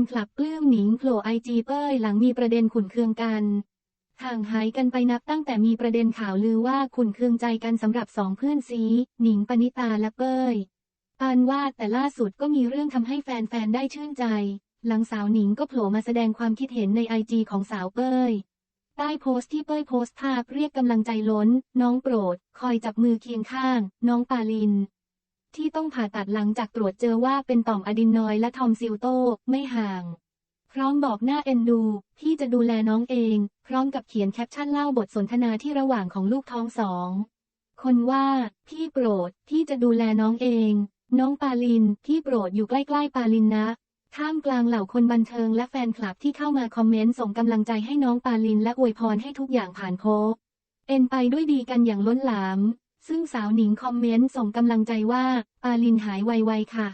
นคลับปลื้มหนิงโผล่ไอจีเป้ยหลังมีประเด็นขุนเคืองกัน ห่างหายกันไปนับตั้งแต่มีประเด็นข่าวลือว่าขุนเคืองใจกันสำหรับสองเพื่อนซีหนิงปณิตาและเป้ยปานวาดแต่ล่าสุดก็มีเรื่องทำให้แฟนๆได้ชื่นใจ หลังสาวหนิงก็โผล่มาแสดงความคิดเห็นในไอจีของสาวเป้ยใต้โพสต์ที่เป้ยโพสต์ภาพเรียกกำลังใจล้น น้องโปรด คอยจับมือเคียงข้าง น้องปาลิน ที่ต้องผ่าตัดหลังจากตรวจเจอว่าเป็นต่อมอะดินนอยและทอมซิลโตไม่ห่าง พร้อมบอกหน้าเอ็นดู ที่จะดูแลน้องเอง พร้อมกับเขียนแคปชั่นเล่าบทสนทนาที่ระหว่างของลูกท้องสอง คนว่า พี่โปรดที่จะดูแลน้องเอง น้องปาลินพี่โปรดอยู่ใกล้ๆปาลินนะท่ามกลางเหล่าคนบันเทิงและแฟนคลับที่เข้ามาคอมเมนต์ส่งกำลังใจให้น้องปาลินและอวยพรให้ทุกอย่างผ่านโพสต์เอ็นไปด้วยดีกันอย่างล้นหลาม ซึ่งสาวหนิงคอมเมนต์ส่งกำลังใจว่า ปาลินหายไวๆค่ะ